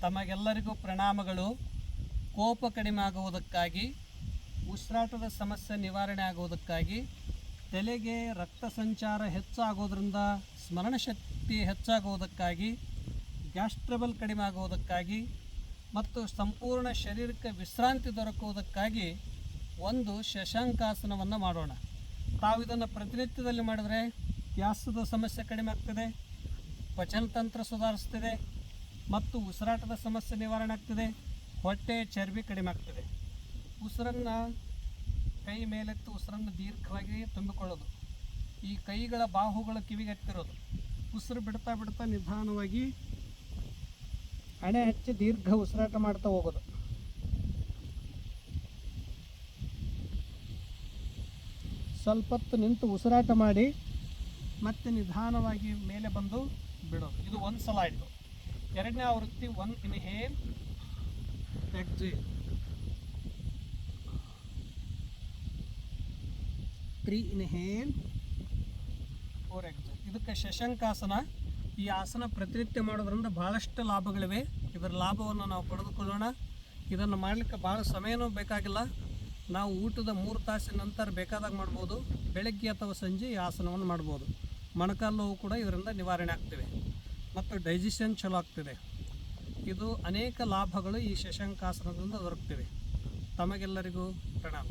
ತಮಗೆಲ್ಲರಿಗೂ ಪ್ರಣಾಮಗಳು. ಕೋಪ ಕಡಿಮೆ ಆಗುವುದಕ್ಕಾಗಿ ಉಸಿರಾಟದ ಸಮಸ್ಯೆ ನಿವಾರಣೆ ಆಗುವುದಕ್ಕಾಗಿ, ತಲೆಗೆ ರಕ್ತ ಸಂಚಾರ ಹೆಚ್ಚಾಗೋದ್ರಿಂದ ಸ್ಮರಣ ಶಕ್ತಿ ಹೆಚ್ಚಾಗುವುದಕ್ಕಾಗಿ ಗ್ಯಾಸ್ಟ್ರಬಲ್ ಕಡಿಮೆ ಆಗುವುದಕ್ಕಾಗಿ ಮತ್ತು ಸಂಪೂರ್ಣ ಶರೀರಕ್ಕೆ ವಿಶ್ರಾಂತಿ ದೊರಕುವುದಕ್ಕಾಗಿ ಒಂದು ಶಶಾಂಕಾಸನವನ್ನು ಮಾಡೋಣ. ತಾವು ಇದನ್ನು ಪ್ರತಿನಿತ್ಯದಲ್ಲಿ ಮಾಡಿದರೆ, ಗ್ಯಾಸದ ಸಮಸ್ಯೆ ಕಡಿಮೆ ಆಗ್ತದೆ ಪಚನತಂತ್ರ ಸುಧಾರಿಸ್ತದೆ ಮತ್ತು ಉಸಿರಾಟದ ಸಮಸ್ಯೆ ನಿವಾರಣೆ ಆಗ್ತದೆ. ಹೊಟ್ಟೆ ಚರ್ಬಿ ಕಡಿಮೆ ಆಗ್ತದೆ. ಉಸಿರನ್ನು ಕೈ ಮೇಲೆತ್ತು ಉಸಿರನ್ನು ದೀರ್ಘವಾಗಿ ತುಂಬಿಕೊಳ್ಳೋದು. ಈ ಕೈಗಳ ಬಾಹುಗಳ ಕಿವಿಗೆ ಹತ್ತಿರೋದು. ಉಸಿರು ಬಿಡ್ತಾ ಬಿಡ್ತಾ ನಿಧಾನವಾಗಿ ಹಣೆ ಹಚ್ಚಿ ದೀರ್ಘ ಉಸಿರಾಟ ಮಾಡ್ತಾ ಹೋಗೋದು. ಸ್ವಲ್ಪ ಹೊತ್ತು ನಿಂತು ಉಸಿರಾಟ ಮಾಡಿ ಮತ್ತೆ ನಿಧಾನವಾಗಿ ಮೇಲೆ ಬಂದು ಬಿಡೋದು. ಇದು ಒಂದು ಸಲ ಆಯಿತು. ಎರಡನೇ ಆವೃತ್ತಿ one inhale exhale three inhale four exhale ಇದಕ್ಕೆ ಶಶಂಕಾಸನ. ಈ ಆಸನ ಪ್ರತಿನಿತ್ಯ ಮಾಡೋದ್ರಿಂದ ಭಾಳಷ್ಟು ಲಾಭಗಳಿವೆ. ಇದರ ಲಾಭವನ್ನು ನಾವು ಪಡೆದುಕೊಳ್ಳೋಣ. ಇದನ್ನು ಮಾಡಲಿಕ್ಕೆ ಭಾಳ ಸಮಯನೂ ಬೇಕಾಗಿಲ್ಲ. ನಾವು ಊಟದ ಮೂರು ತಾಸಿನ ನಂತರ ಬೇಕಾದಾಗ ಮಾಡ್ಬೋದು. ಬೆಳಗ್ಗೆ ಅಥವಾ ಸಂಜೆ ಈ ಆಸನವನ್ನು ಮಾಡ್ಬೋದು. ಮೊಣಕಾಲು ನೋವು ಕೂಡ ಇದರಿಂದ ನಿವಾರಣೆ ಆಗ್ತಿವೆ. ಮತ್ತು ಡೈಜೆಷನ್ ಚಲೋ ಆಗ್ತಿದೆ. ಇದು ಅನೇಕ ಲಾಭಗಳು ಈ ಶಶಾಂಕಾಸನದಿಂದ ದೊರಕ್ತಿವೆ. ತಮಗೆಲ್ಲರಿಗೂ ಪ್ರಣಾಮ.